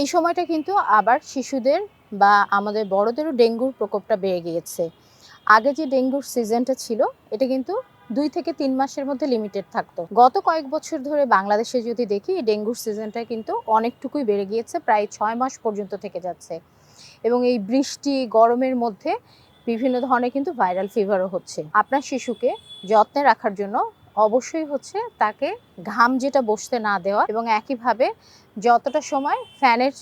এই সময়টা কিন্তু আবার শিশুদের বা আমাদের বড়দেরও ডেঙ্গুর প্রকোপটা বেড়ে গিয়েছে। আগে যে ডেঙ্গুর সিজনটা ছিল, এটা কিন্তু দুই থেকে তিন মাসের মধ্যে লিমিটেড থাকতো। গত কয়েক বছর ধরে বাংলাদেশে যদি দেখি ডেঙ্গুর সিজনটা কিন্তু অনেকটুকুই বেড়ে গিয়েছে, প্রায় ছয় মাস পর্যন্ত থেকে যাচ্ছে। এবং এই বৃষ্টি, গরমের মধ্যে বিভিন্ন ধরনের কিন্তু ভাইরাল ফিভারও হচ্ছে। আপনার শিশুকে যত্নে রাখার জন্য অবশ্যই হচ্ছে তাকে ঘাম যেটা বসতে না দেওয়া এবং একইভাবে যতটা সময় ফ্যানের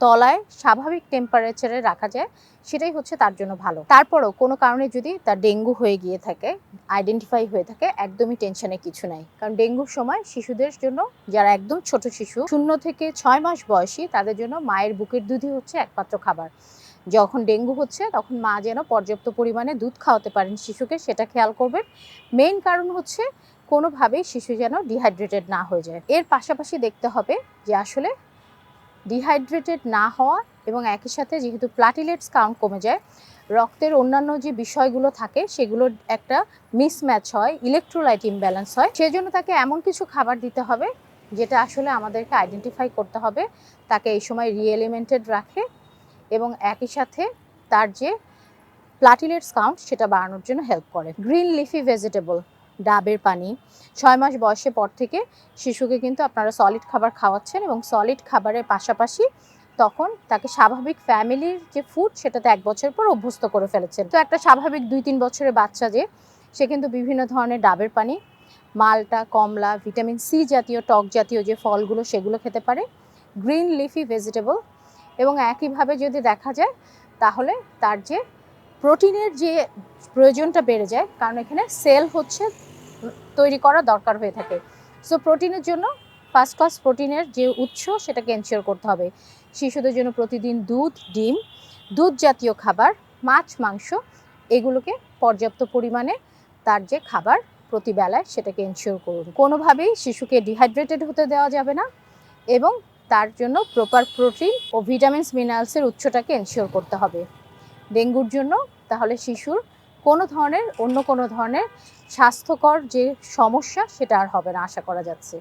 তলায় স্বাভাবিক টেম্পারেচারে রাখা যায়, সেটাই হচ্ছে তার জন্য ভালো। তারপরও কোনো কারণে যদি তার ডেঙ্গু হয়ে গিয়ে থাকে আইডেন্টিফাই হয়ে থাকে, একদমই টেনশনে কিছু নাই। কারণ ডেঙ্গুর সময় শিশুদের জন্য, যারা একদম ছোট শিশু, শূন্য থেকে ছয় মাস বয়সী, তাদের জন্য মায়ের বুকের দুধই হচ্ছে একমাত্র খাবার। যখন ডেঙ্গু হচ্ছে, তখন মা যেন পর্যাপ্ত পরিমাণে দুধ খাওয়াতে পারেন শিশুকে, সেটা খেয়াল করবেন। মেইন কারণ হচ্ছে কোনোভাবেই শিশু যেন ডিহাইড্রেটেড না হয়ে যায়। এর পাশাপাশি দেখতে হবে যে আসলে ডিহাইড্রেটেড না হওয়া এবং একই সাথে যেহেতু প্লাটিলেটস কাউন্ট কমে যায়, রক্তের অন্যান্য যে বিষয়গুলো থাকে, সেগুলোর একটা মিসম্যাচ হয় ইলেকট্রোলাইট ইমব্যালেন্স হয়। সেজন্য তাকে এমন কিছু খাবার দিতে হবে, যেটা আসলে আমাদেরকে আইডেন্টিফাই করতে হবে, তাকে এই সময় রিএলিমেন্টেড রাখে। এবং একই সাথে তার যে প্লাটিলেটস কাউন্ট, সেটা বাড়ানোর জন্য হেল্প করে। গ্রিন লিফি ভেজিটেবল ডাবের পানি। ছয় মাস বয়সের পর থেকে শিশুকে কিন্তু আপনারা সলিড খাবার খাওয়াচ্ছেন এবং সলিড খাবারের পাশাপাশি তখন তাকে স্বাভাবিক ফ্যামিলির যে ফুড সেটাতে এক বছর পর অভ্যস্ত করে ফেলেছেন। তো একটা স্বাভাবিক দুই তিন বছরের বাচ্চা যে, সে কিন্তু বিভিন্ন ধরনের ডাবের পানি, মালটা, কমলা ভিটামিন সি জাতীয়, টক জাতীয় যে ফলগুলো, সেগুলো খেতে পারে। গ্রিন লিফি ভেজিটেবল এবং একইভাবে যদি দেখা যায়, তাহলে তার যে প্রোটিনের যে প্রয়োজনটা বেড়ে যায়, কারণ এখানে সেল হচ্ছে তৈরি করা দরকার হয়ে থাকে। সো প্রোটিনের জন্য ক্লাস প্রোটিনের যে উৎস, সেটাকে এনশিওর করতে হবে। শিশুদের জন্য প্রতিদিন দুধ, ডিম, দুধ জাতীয় খাবার, মাছ, মাংস, এগুলোকে পর্যাপ্ত পরিমাণে তার যে খাবার প্রতিবেলায় সেটাকে এনশিওর করুন। কোনোভাবেই শিশুকে ডিহাইড্রেটেড হতে দেওয়া যাবে না এবং তার জন্য প্রপার প্রোটিন ও ভিটামিনস মিনারেলসের উৎসটাকে এনশিওর করতে হবে। ডেঙ্গুর জন্য তাহলে শিশুর কোনো ধরনের, অন্য কোনো ধরনের স্বাস্থ্যকর যে সমস্যা সেটা আর হবে না, আশা করা যাচ্ছে।